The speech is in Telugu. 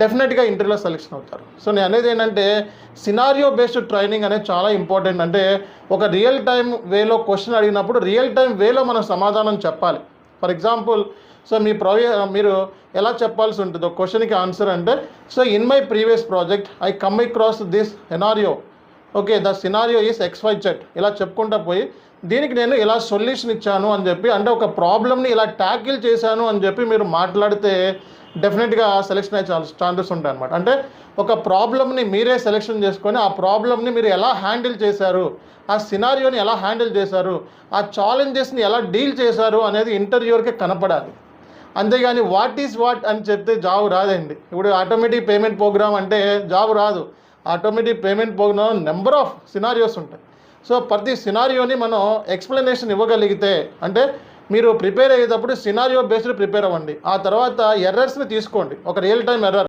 డెఫినెట్గా ఇంటర్వ్యూలో సెలెక్షన్ అవుతారు. సో నేను అనేది ఏంటంటే సినారియో బేస్డ్ ట్రైనింగ్ అనేది చాలా ఇంపార్టెంట్ అంటే ఒక రియల్ టైం వేలో క్వశ్చన్ అడిగినప్పుడు రియల్ టైం వేలో మనం సమాధానం చెప్పాలి. ఫర్ ఎగ్జాంపుల్ సో మీ ప్రొవే మీరు ఎలా చెప్పాల్సి ఉంటుంది ఒక క్వశ్చన్కి ఆన్సర్ అంటే so in my previous project I come across this scenario okay the scenario is XY Z ఇలా చెప్పుకుంటా పోయి దీనికి నేను ఇలా సొల్యూషన్ ఇచ్చాను అని చెప్పి అంటే ఒక ప్రాబ్లమ్ని ఇలా ట్యాకిల్ చేశాను అని చెప్పి మీరు మాట్లాడితే డెఫినెట్గా సెలెక్షన్ అయ్యే ఛాన్సెస్ ఉంటాయి అనమాట అంటే ఒక ప్రాబ్లమ్ని మీరే సెలెక్షన్ చేసుకొని ఆ ప్రాబ్లమ్ని మీరు ఎలా హ్యాండిల్ చేశారు ఆ సినారియోని ఎలా హ్యాండిల్ చేశారు ఆ ఛాలెంజెస్ని ఎలా డీల్ చేశారు అనేది ఇంటర్వ్యూర్కే కనపడాలి. అంతేగాని వాట్ ఈస్ వాట్ అని చెప్తే జాబ్ రాదండి. ఇప్పుడు ఆటోమేటిక్ పేమెంట్ ప్రోగ్రామ్ అంటే జాబ్ రాదు. ఆటోమేటిక్ పేమెంట్ పోగిన నెంబర్ ఆఫ్ సినారియోస్ ఉంటాయి. సో ప్రతి సినారియోని మనం ఎక్స్ప్లెనేషన్ ఇవ్వగలిగితే అంటే మీరు ప్రిపేర్ అయ్యేటప్పుడు సినారియో బేస్డ్ ప్రిపేర్ అవ్వండి. ఆ తర్వాత ఎర్రర్స్ని తీసుకోండి. ఒక రియల్ టైం ఎర్రర్.